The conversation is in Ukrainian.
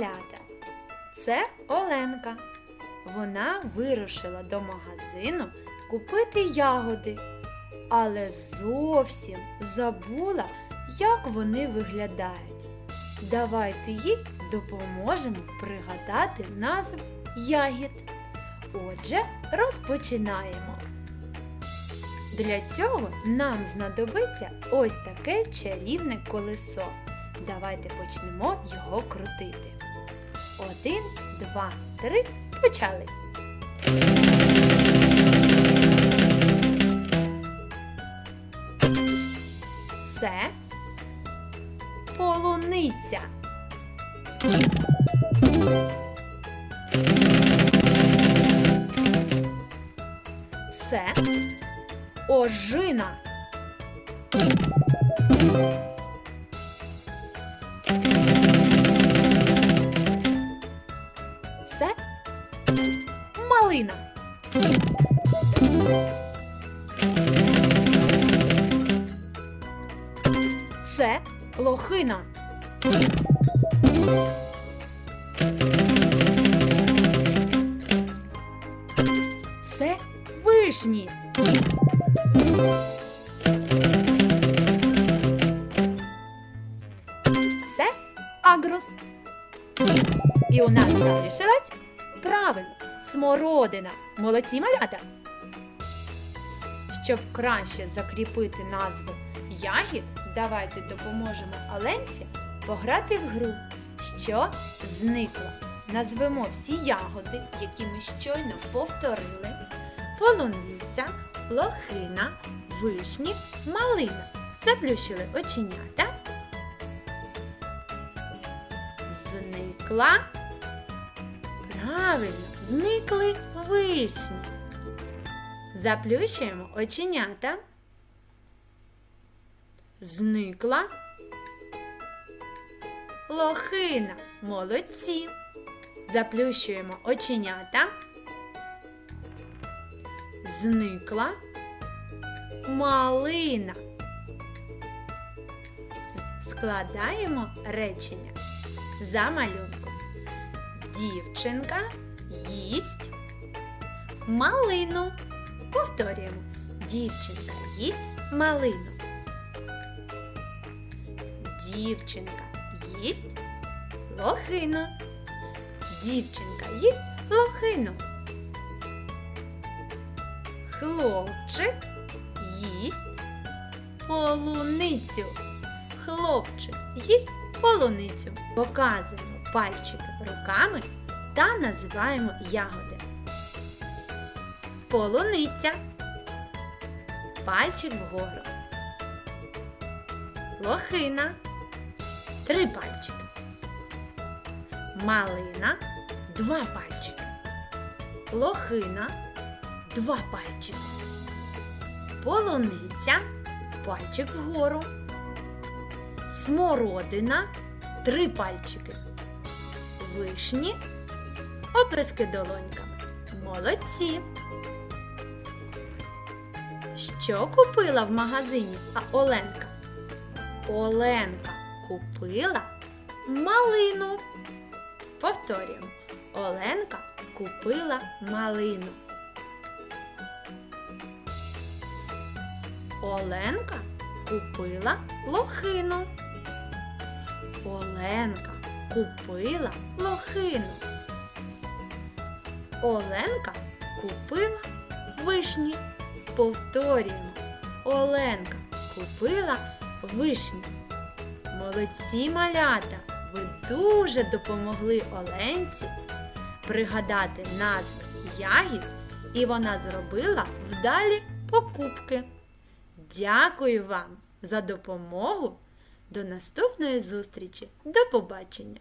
малята. Це Оленка. Вона вирушила до магазину купити ягоди, але зовсім забула, як вони виглядають. Давайте їй допоможемо пригадати назву ягід. Отже, розпочинаємо. Для цього нам знадобиться ось таке чарівне колесо. Давайте почнемо його крутити. Один, два, три, почали. Це полуниця. Це ожина. Малина. Це лохина. Це вишні. Це агрус. І у нас залишилась правильно смородина. Молодці малята. Щоб краще закріпити назву ягід, давайте допоможемо Оленці пограти в гру, що зникла. Назвемо всі ягоди, які ми щойно повторили: полуниця, лохина, вишні, малина. Заплющили оченята. Зникла. Правильно, зникли вишні. Заплющуємо оченята. Зникла. Лохина. Молодці. Заплющуємо оченята. Зникла. Малина. Складаємо речення за малюнком. Дівчинка їсть малину. Повторюємо. Дівчинка їсть малину. Дівчинка їсть лохину. Дівчинка їсть лохину. Хлопчик їсть полуницю. Хлопчик їсть полуницю. Показуємо пальчики руками та називаємо ягоди. Полуниця. Пальчик вгору. Лохина. Три пальчики. Малина. Два пальчики. Лохина. Два пальчики. Полуниця. Пальчик вгору. Смородина. Три пальчики. Вишні. Оплески долоньками. Молодці. Що купила в магазині а Оленка? Оленка купила малину. Повторюємо. Оленка купила малину. Оленка купила лохину. Оленка купила лохину. Оленка купила вишні. Повторюємо. Оленка купила вишні. Молодці малята! Ви дуже допомогли Оленці пригадати назви ягід, і вона зробила вдалі покупки. Дякую вам за допомогу. До наступної зустрічі. До побачення!